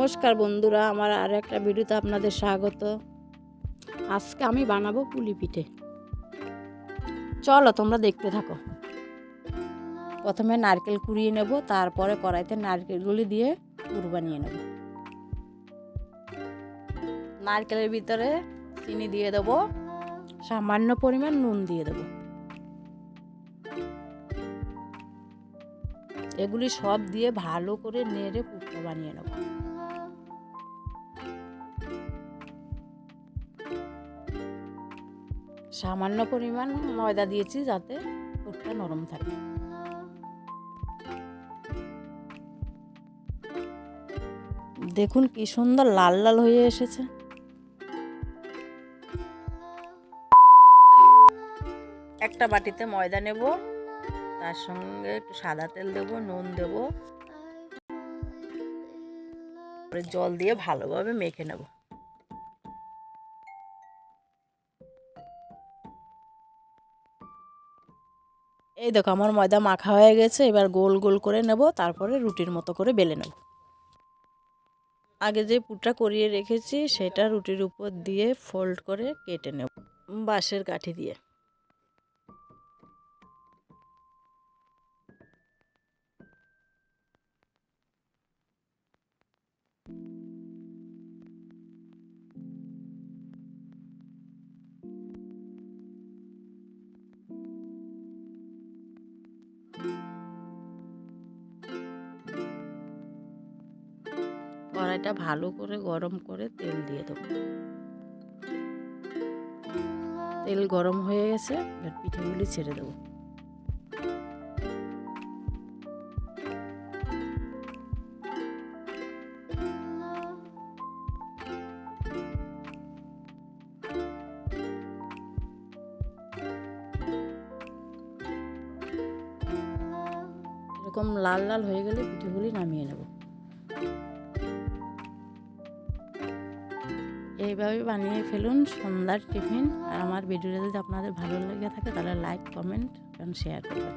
নমস্কার বন্ধুরা, আমার আর একটা ভিডিওতে আপনাদের স্বাগত। আজকে আমি বানাবো পুলি পিঠে। চলো তোমরা দেখতে থাকো। প্রথমে নারকেল কুড়িয়ে নেব, তারপরে কড়াইতে নারকেলগুলি দিয়ে পুর বানিয়ে নেব। নারকেলের ভিতরে চিনি দিয়ে দেবো, সামান্য পরিমাণ নুন দিয়ে দেবো। এগুলি সব দিয়ে ভালো করে নেড়ে পুরটা বানিয়ে নেব। সামান্য পরিমাণ ময়দা দিয়েছি যাতে পুরটা নরম থাকে। দেখুন কি সুন্দর লাল লাল হয়ে এসেছে। একটা বাটিতে ময়দা নেব, তার সঙ্গে একটু সাদা তেল দেবো, নুন দেবো। জল দিয়ে ভালোভাবে মেখে নেব। এই দেখো, আমার ময়দা মাখা হয়ে গেছে, এবার গোল গোল করে নেব, তারপরে রুটির মতো করে বেলে নেব। আগে যে পুরটা করিয়ে রেখেছি, সেটা রুটির উপর দিয়ে ফোল্ড করে কেটে নেব, বাঁশের কাঠি দিয়ে। কড়াইটা ভালো করে গরম করে তেল দিয়ে দেবো। তেল গরম হয়ে গেছে, এবার পিঠেগুলি ছেড়ে দেবো। এরকম লাল লাল হয়ে গেলে পিঠেগুলি নামিয়ে নেব। এইভাবে বানিয়ে ফেলুন, সন্ধ্যার টিফিন। আর আমার ভিডিওটা যদি আপনাদের ভালো লেগে থাকে, তাহলে লাইক কমেন্ট এবং শেয়ার করবেন।